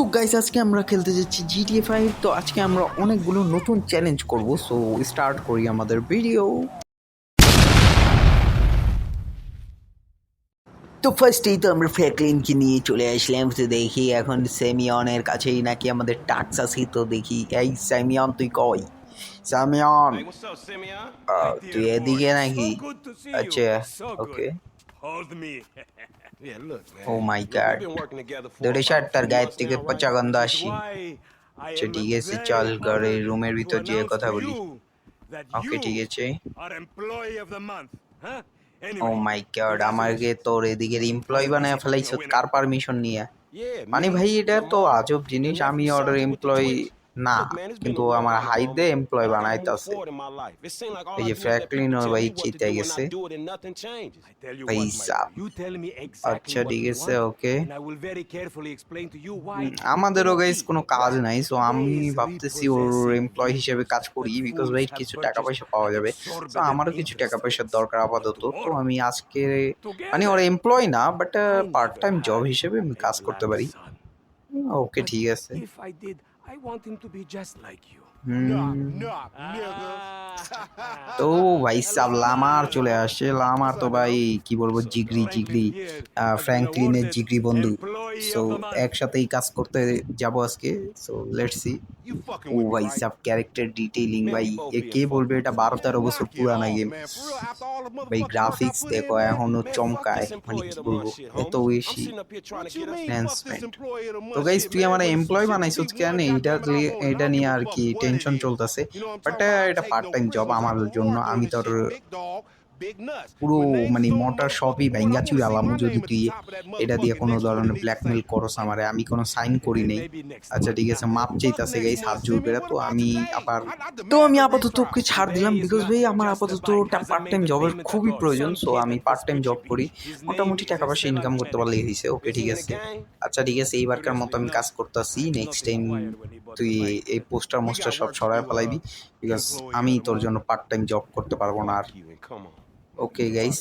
তো গাইস আজকে আমরা খেলতে যাচ্ছি জিটিএ ফাইভ তো আজকে আমরা অনেকগুলো নতুন চ্যালেঞ্জ করব। সো স্টার্ট করি আমাদের ভিডিও তো ফার্স্টেই তো আমরা ফ্র্যাঙ্কলিনকে নিয়ে চলে আসলাম। তো দেখি এখন সেমিয়নের কাছেই নাকি আমাদের টাক্স আছে তো দেখি। এই সেমিয়ন তুই কই? সেমিয়ন তুই এদিকে নাকি? আচ্ছা ওকে ও মাই গড দড়ে শার্টার গায়ের থেকে পচা গন্ধ আসি। আচ্ছা ঠিক আছে চল ঘরে রুমের ভিতর গিয়ে কথা বলি। ওকে ঠিক আছে। ও মাই গড আমারকে তোর এদিকে এমপ্লয় বানায় ফেলাইছো কার পারমিশন নিয়ে। মানে ভাই এটা তো আজব জিনিস আমি অর্ডার এমপ্লয়ি না কিন্তু আমার হাই দে এমপ্লয় বানাইতেছে এই যে ফ্র্যাঙ্কলিন ওর ভাই চিতে গেছে। পয়সা আচ্ছা ঠিক আছে ওকে আমাদের ও গাইস কোনো কাজ নাই সো আমি ভাবতেছি ওর এমপ্লয় হিসেবে কাজ করি বিকজ ভাই কিছু টাকা পয়সা পাওয়া যাবে। তো আমারও কিছু টাকা পয়সার দরকার আপাতত তো আমি আজকে মানে ওর এমপ্লয় না বাট পার্ট টাইম জব হিসেবে আমি কাজ করতে পারি। ওকে But ঠিক আছে If I did, I want him to be just like you. তো hmm. ah. oh, ভাই সাব লামার চলে আসছে। লামার তো ভাই কি বলব জিগ্রি জিগরি। ফ্র্যাঙ্কলিনের জিগ্রি বন্ধু। সো একসাথেই কাজ করতে যাব আজকে। সো লেট সি ও ভাই সাব ক্যারেক্টার ডিটেইলিং ভাই এ কে বলবে এটা বারো তেরো বছর পুরানো গেম ভাই গ্রাফিক্স দেখো এখনও চমকায়। মানে কি বলব এত বেশি। তো গাইস তুই আমার এমপ্লয় বানাইছ কেন এটা এটা নিয়ে আর কি টেনশন চলতেছে। বাট uh, এটা পার্ট টাইম জব আমার জন্য। আমি তোর পুরো মানে মোটা সবই ভেঙ্গা চুরে আলাম যদি তুই এটা দিয়ে কোনো ধরনের ব্ল্যাকমেল করস আমারে আমি কোনো সাইন করি নেই। আচ্ছা, আচ্ছা ঠিক আছে মাপ চাইতাছে গাইস হাত জুড়বেরা তো আমি আবার তো আমি আপাতত ওকে ছাড় দিলাম বিকজ ভাই আমার আপাতত পার্ট টাইম জবের খুবই প্রয়োজন সো আমি পার্ট টাইম জব করি। মোটামুটি টাকা পয়সা ইনকাম করতে পারলে দিছে ওকে ঠিক আছে। আচ্ছা ঠিক আছে এইবারকার মতো আমি কাজ করতেছি নেক্সট টাইম তুই এই পোস্টার মোস্টার সব সরায় ফেলাইবি বিকজ আমি তোর জন্য পার্ট টাইম জব করতে পারব না আর ওকে গাইস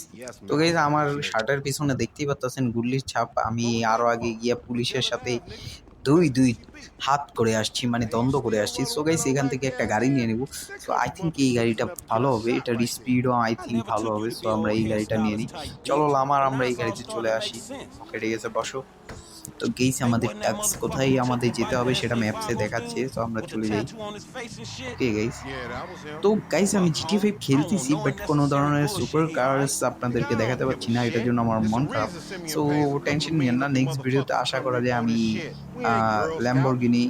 তো গাইস আমার শার্টের পিছনে দেখতেই পাচ্ছেন গুল্লির ছাপ। আমি আরও আগে গিয়া পুলিশের সাথে দুই দুই হাত করে আসছি মানে দ্বন্দ্ব করে আসছি। সো গাইস এখান থেকে একটা গাড়ি নিয়ে নেব। সো আই থিঙ্ক এই গাড়িটা ভালো হবে। এটার স্পিডও আই থিঙ্ক ভালো হবে। সো আমরা এই গাড়িটা নিয়ে নিই। চলো আমার আমরা এই গাড়িতে চলে আসি। ওকে ঠিক আছে বসো। তো গেইস আমাদের ট্যাক্স কোথায় আমাদের যেতে হবে সেটা ম্যাপসে দেখাচ্ছে তো আমরা চলে যাই ওকে গাইস তো গাইস আমি জিটি ফাইভ খেলতেছি বাট কোনো ধরনের সুপার কার্স আপনাদেরকে দেখাতে পারছি না এটার জন্য আমার মন খারাপ। সো টেনশন নিয়েন না নেক্সট ভিডিওতে আশা করা যায় আমি ল্যাম্বরগিনি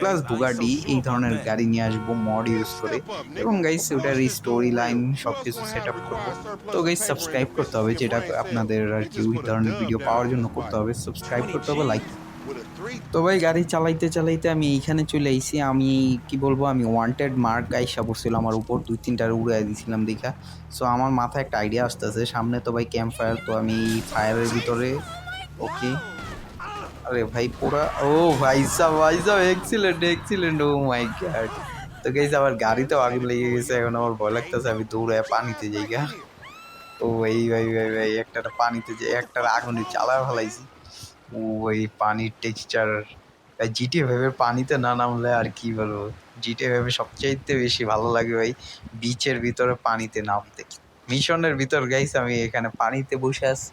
প্লাস বুগাডি এই ধরনের গাড়ি নিয়ে আসব মড ইউজ করে। এবং গাইস ওটার স্টোরি লাইন সব কিছু সেট আপ করব। তো গাইস সাবস্ক্রাইব করতে হবে, যেটা আপনাদের আর কি ওই ধরনের ভিডিও পাওয়ার জন্য করতে হবে। সাবস্ক্রাইব করতে হবে লাইক তো ভাই, গাড়ি চালাইতে চালাইতে আমি এইখানে চলে আইছি। আমি, কি বলব, আমি ওয়ান্টেড মার্ক আইসা পড়ছিল আমার উপর। দুই তিনটার উড়াই দিয়েছিলাম দেখা। সো আমার মাথায় একটা আইডিয়া আসতেছে। সামনে তো ভাই ক্যাম্প ফায়ার তো আমি ফায়ারের ভিতরে ওকে আরে ভাই, পুরা, ও ভাই সাহ ভাই সাহ excellent excellent oh my god তো গেছে আমার গাড়িতেও আগুন লেগে গেছে, এখন আমার ভয় লাগতেছে, আমি দৌড়ে পানিতে যাই গা। ও ভাই ভাই ভাই ভাই একটা পানিতে যাই একটা আগুনে চালা ফেলাইছি। ও ওই পানির টেক্সচার জিটে ভেবে পানিতে না নামলে আর কি বলব? জিটে ভেবে সবচাইতে বেশি ভালো লাগে ভাই বিচের ভিতরে পানিতে নামতে। মিশনের ভিতর গাইস আমি এখানে পানিতে বসে আছি।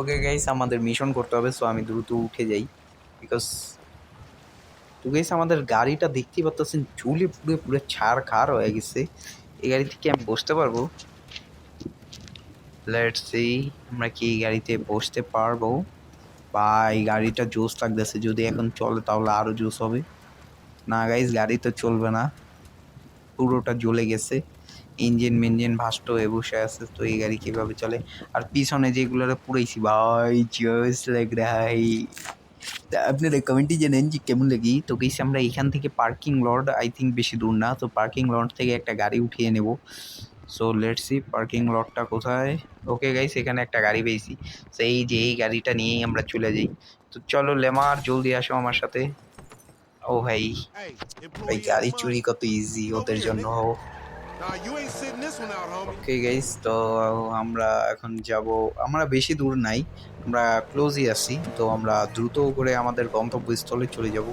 ওকে গাইস আমাদের মিশন করতে হবে সো আমি দ্রুত উঠে যাই। বিকজ তো গাইস আমাদের গাড়িটা দেখতেই পাচ্ছেন চুলে পুরো পুরো ছাড় খার হয়ে গেছে। এই গাড়ি থেকে আমি বসতে পারব। লেটস সি আমরা কি এই গাড়িতে বসতে পারব? বা এই গাড়িটা জোস লাগতেছে, যদি এখন চলে তাহলে আরও জোস হবে। না গাইস গাড়ি তো চলবে না। পুরোটা জ্বলে গেছে। ইঞ্জিন মেঞ্জিন ভাস্ট হয়ে বসে আছে তো এই গাড়ি কীভাবে চলে? আর পিছনে যেগুলো পুরাইছি ভাই জোস লাগ রাই তা আপনারা কমেন্টে জানেন যে কেমন লাগি। তো গেছি আমরা এখান থেকে পার্কিং লট আই থিঙ্ক বেশি দূর না তো পার্কিং লট থেকে একটা গাড়ি উঠিয়ে নেব। সো লেটস সি পার্কিং লটটা কোথায়? ওকে গাইস এখানে একটা গাড়ি পেয়েছি। তো এই যে এই গাড়িটা নিয়েই আমরা চলে যাই। তো চলো লেমার জলদি আসো আমার সাথে। ও ভাই। ভাই গাড়ি চুরি কত ইজি ওদের জন্য। ওকে গাইস তো আমরা এখন যাব আমরা বেশি দূর নাই আমরা ক্লোজই আছি তো আমরা দ্রুত করে আমাদের গন্তব্যস্থলে চলে যাব।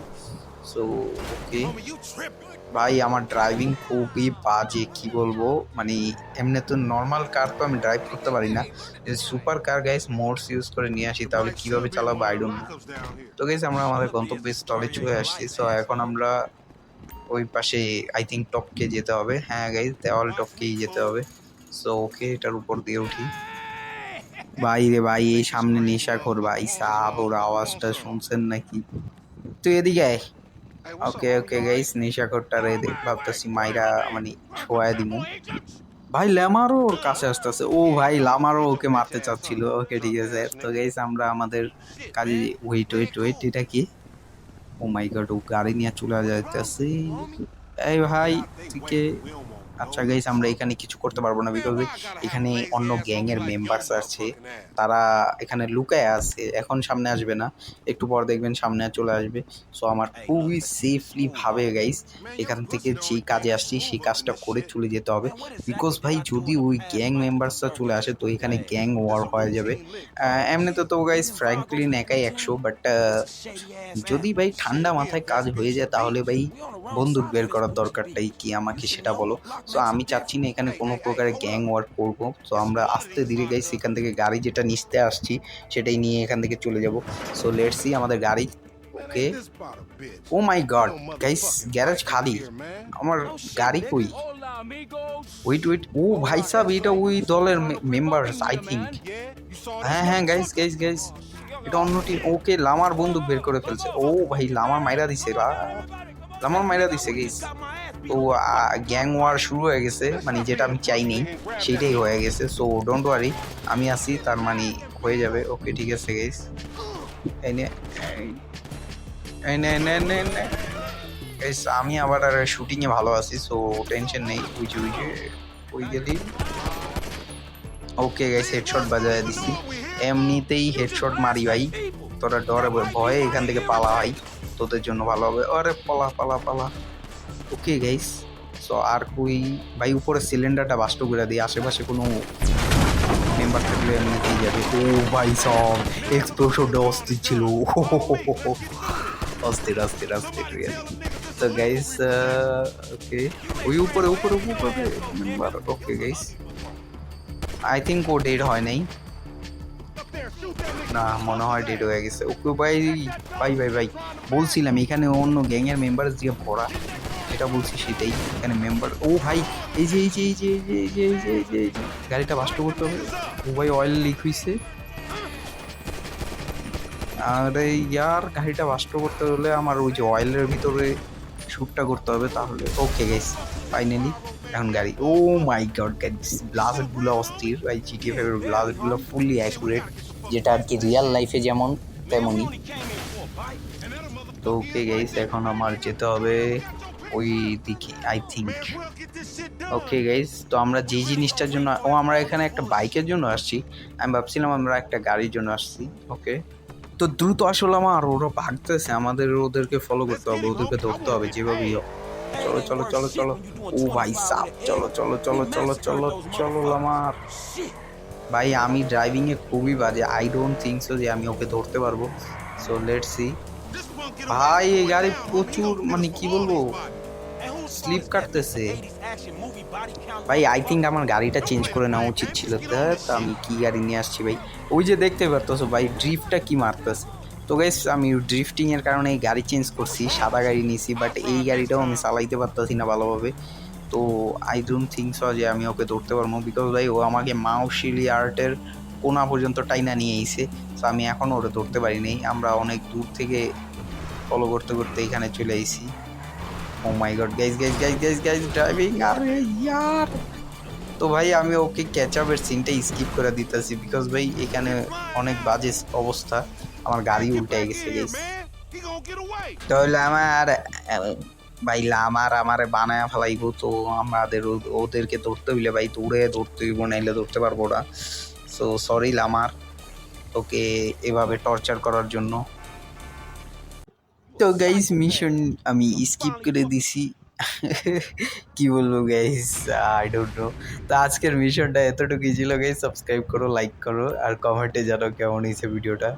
So okay. ভাই আমার ড্রাইভিং খুবই বাজে কি বলব? মানে এমনি তো নর্মাল কার তো আমি ড্রাইভ করতে পারি না। Super car guys mods use করে নিয়ে আসি তাহলে কীভাবে চালাবো? I don't know Lockups down here. তো গাইস আমরা আমাদের গন্তব্যস্থলে চলে আসছি। সো এখন আমরা ওই পাশে আই থিঙ্ক টপকে যেতে হবে। হ্যাঁ গাইস দেওয়াল টপকেই যেতে হবে। সো ওকে এটার উপর দিয়ে উঠি। ভাই রে ভাই, এই সামনে নেশাখোর ভাই সাপ, ওর আওয়াজটা শুনছেন নাকি? তুই এদিকে আয়। ওকে ওকে? গাইস নেশাখোরটা রে ভাবতেছি মাইরা মানে ছোঁয়া দিমু। ভাই, ল্যামারও ওর কাছে আসতেছে। ও ভাই লামারও ওকে মারতে চাচ্ছিল। ওকে ঠিক আছে। তো গাইস আমরা আমাদের কাজে ওয়েট ওয়েট ওয়েট এটা কি? ও মাই গড ও গাড়ি নিয়ে চলে যাইতেছে। এই ভাই তুই আচ্ছা গাইস আমরা এখানে কিছু করতে পারব না বিকজ এখানে অন্য গ্যাং এর মেম্বার্স আছে তারা এখানে লুকায় আছে এখন সামনে আসবে না একটু পর দেখবেন সামনে চলে আসবে সো আমার খুবই সেফলি ভাবে গাইস এখান থেকে যে কাজে আসছি সেই কাজটা করে চলে যেতে হবে বিকজ ভাই যদি ওই গ্যাং মেম্বার্সরা চলে আসে তো এখানে গ্যাং ওয়ার হয়ে যাবে এমনিতে তো গাইস ফ্র্যাঙ্কলিন একাই একশো বাট যদি ভাই ঠান্ডা মাথায় কাজ হয়ে যায় তাহলে ভাই বন্দুক বের করার দরকারটাই কি আমাকে সেটা বলো সো আমি চাচ্ছি না এখানে কোনো প্রকারের গ্যাং ওয়ার্ক করব। সো আমরা আস্তে ধীরে গাইস এখান থেকে গাড়ি যেটা নিচতে আসছি, সেটাই নিয়ে এখান থেকে চলে যাব। সো লেটস আমাদের গাড়ি। Okay. Oh my god guys garage খালি। আমার গাড়ি কই. ওয়েট ওয়েট ও ভাই সাহেব, এটা ওই দলের মেম্বার আই থিঙ্ক হ্যাঁ হ্যাঁ গাইস গাইস গাইস এটা অন্য টিম ওকে লামার বন্দুক বের করে ফেলছে। ও ভাই লামার মাইরা দিছে লামার মাইরা দিছে গাইস তো গ্যাং ওয়ার শুরু হয়ে গেছে মানে যেটা আমি চাইনি সেটাই হয়ে গেছে সো ডোন্ট ওয়ারি আমি আছি, তার মানে হয়ে যাবে ওকে ঠিক আছে গেস আমি আবার আর শুটিংয়ে ভালো আছি সো টেনশন নেই, ওই যে, ওই গেলি ওকে গাইস হেডশট বাজায় দিছি। এমনিতেই হেডশট মারি ভাই, তোরা ডরে ভয়ে- ভয়ে এখান থেকে পালা ভাই, তোদের জন্য ভালো হবে। আরে পালা পালা পালা। ওকে গাইস সো আর কই, ভাই উপরে সিলিন্ডারটা বাস্ট করে দিই, আশেপাশে কোনো মেম্বার থাকলে এমনিতেই যাবে। ও ভাই সব এক্সপ্লোশনটা অস্থির ছিল। অস্থির অস্থির অস্থির তো গাইস ওকে ওই উপরে উপরে উপরে member okay guys I think O dead হয় নাই। না, মনে হয় ডেড হয়ে গেছে। ওকে ভাই ভাই ভাই ভাই, বলছিলাম এখানে অন্য গ্যাংয়ের মেম্বার দিয়ে ভরা। যেটা বলছি সেটাই এখানে মেম্বার ও ভাই, এই যে এই যে এই যে এই যে এই যে এই যে এই যে গাড়িটা বাস্ট করতে হবে। ও ভাই অয়েল লিক হয়েছে আরে ইয়ার, গাড়িটা বাস্ট করতে হলে আমার ওই যে অয়েলের ভিতরে শ্যুটটা করতে হবে তাহলে। ওকে গেস ফাইনালি এখন গাড়ি। ও মাই গড গাইস ব্লাস্টগুলো অস্থির। ভাই জিটিএফ এর ব্লাস্টগুলো ফুললি অ্যাকুরেট যেটা আর কি রিয়েল লাইফে যেমন, তেমনই। তো ওকে গাইস এখন আমার যেতে হবে। ওই দিকে আই থিঙ্ক ওকে গাইস তো আমরা যে জিনিসটার জন্য ও আমরা এখানে একটা বাইকের জন্য আসছি। আমি ভাবছিলাম আমরা একটা গাড়ির জন্য আসছি ওকে তো দ্রুত আসলে আমার ওরা ভাগতেছে আমাদের ওদেরকে ফলো করতে হবে ওদেরকে ধরতে হবে যেভাবেই হোক। চলো চলো চলো চলো। ও ভাই সাপ চলো চলো চলো চলো চলো চলো আমার। ভাই আমি ড্রাইভিং এ খুবই বাজে আই ডোন্ট থিঙ্ক সো যে আমি ওকে ধরতে পারব। সো লেটস সি ভাই এই গাড়ি প্রচুর মানে কি বলব? স্লিপ কাটতেছে। ভাই আই থিঙ্ক আমার গাড়িটা চেঞ্জ করে নেওয়া উচিত ছিল। তো আমি কি গাড়ি নিয়ে আসছি ভাই। ওই যে দেখতে পারতেছো ভাই ড্রিফটটা কি মারতেছে। তো গাইস আমি ড্রিফটিংয়ের কারণে এই গাড়ি চেঞ্জ করছি, সাদা গাড়ি নিয়েছি বাট এই গাড়িটাও আমি চালাইতে পারতেছি না ভালোভাবে। তো আই ডোন্ট থিঙ্ক সো যে আমি ওকে ধরতে পারব বিকজ ভাই, ও আমাকে মাউশিলি আর্টের কোনা পর্যন্ত টাইনা নিয়ে এসে তো আমি এখনও ওটা ধরতে পারিনি আমরা অনেক দূর থেকে ফলো করতে করতে এখানে চলে এসেছি ও my god guys guys guys guys guys driving আরে ইয়ার তো ভাই আমি ওকে ক্যাচ আপের সিনটা স্কিপ করে দিতেছি বিকজ ভাই এখানে অনেক বাজে অবস্থা। আমার গাড়ি উল্টে গেছে গাইজ তাহলে আমার ভাই আমার আমার বানায় ফেলাইবো তো আমাদের ওদেরকে ধরতে হইলে ভাই দৌড়ে ধরতে হইব নাইলে ধরতে পারব না। So sorry Lamar. তোকে এভাবে টর্চার করার জন্য। তো গাইস মিশন আমি স্কিপ করে দিছি। কি বলব গাইস আই ডোন্ট নো তো আজকের মিশনটা এতটুকুই ছিল গাইস সাবস্ক্রাইব করো লাইক করো, আর কমেন্টে জানো কেমন হয়েছে ভিডিওটা